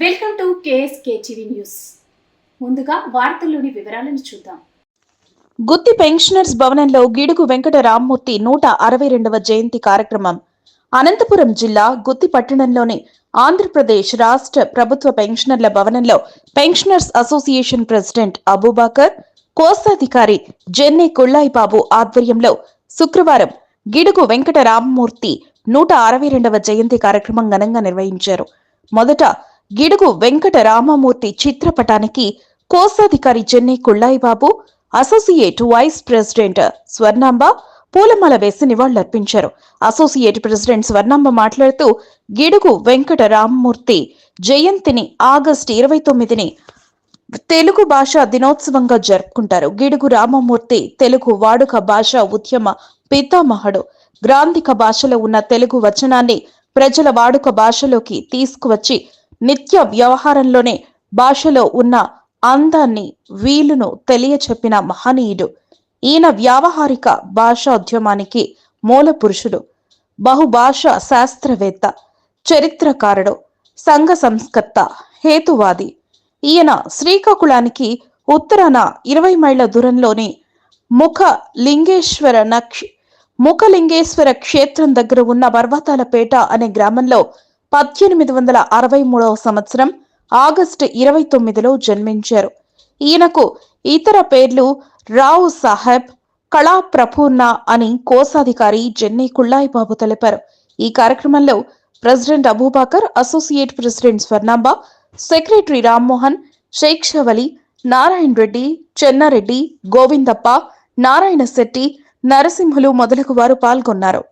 Welcome to KSK TV news. ముందుగా వార్తల్లోని వివరాలను చూద్దాం. గుత్తి పెన్షనర్స్ భవనంలో గిడుగు వెంకట రామ్మూర్తి నూట అరవై రెండవ జయంతి కార్యక్రమం. అనంతపురం జిల్లా గుత్తి పట్టణంలోని ఆంధ్రప్రదేశ్ రాష్ట్ర ప్రభుత్వ పెన్షనర్ల భవనంలో పెన్షనర్స్ అసోసియేషన్ ప్రెసిడెంట్ అబూబాకర్ కోశాధికారి జెన్నే కుళ్ళాయి బాబు ఆధ్వర్యంలో శుక్రవారం గిడుగు వెంకట రామ్మూర్తి నూట అరవై రెండవ జయంతి కార్యక్రమం ఘనంగా నిర్వహించారు. మొదట గిడుగు వెంకట రామమూర్తి చిత్రపటానికి కోశాధికారి Jenny Kullayi Babu associate vice president Swarnamba పూలమాల వేసి నివాళులర్పించారు. అసోసియేట్ ప్రెసిడెంట్ స్వర్ణాంబ మాట్లాడుతూ గిడుగు వెంకట రామమూర్తి జయంతిని ఆగస్టు ఇరవై తొమ్మిదిని తెలుగు భాష దినోత్సవంగా జరుపుకుంటారు. గిడుగు రామమూర్తి తెలుగు వాడుక భాష ఉద్యమ పితామహుడు. గ్రాంధిక భాషలో ఉన్న తెలుగు వచనాన్ని ప్రజల వాడుక భాషలోకి తీసుకువచ్చి నిత్య వ్యవహారంలోనే భాషలో ఉన్న అందాన్ని వీలును తెలియచెప్పిన మహనీయుడు. ఈయన వ్యావహారిక భాషోద్యమానికి మూల పురుషుడు బహుభాష శాస్త్రవేత్త చరిత్రకారుడు సంఘ సంస్కర్త హేతువాది. ఈయన శ్రీకాకుళానికి ఉత్తరాన ఇరవై మైళ్ళ దూరంలోని ముఖ లింగేశ్వర నక్ష ముఖలింగేశ్వర క్షేత్రం దగ్గర ఉన్న పర్వతాలపేట అనే గ్రామంలో పద్దెనిమిది వందల అరవై మూడవ సంవత్సరం ఆగస్టు ఇరవై తొమ్మిదిలో జన్మించారు. ఈయనకు ఇతర పేర్లు రావు సాహెబ్ కళా ప్రపూర్ణ అని కోశాధికారి జెన్నీ కుళ్ళాయి బాబు తెలిపారు. ఈ కార్యక్రమంలో president Abubakar associate president Swarnamba secretary Rammohan Sheikh Shavali Narayana Reddy Chennareddy Govindappa Narayana Shetty Narasimhulu మొదలగు వారు పాల్గొన్నారు.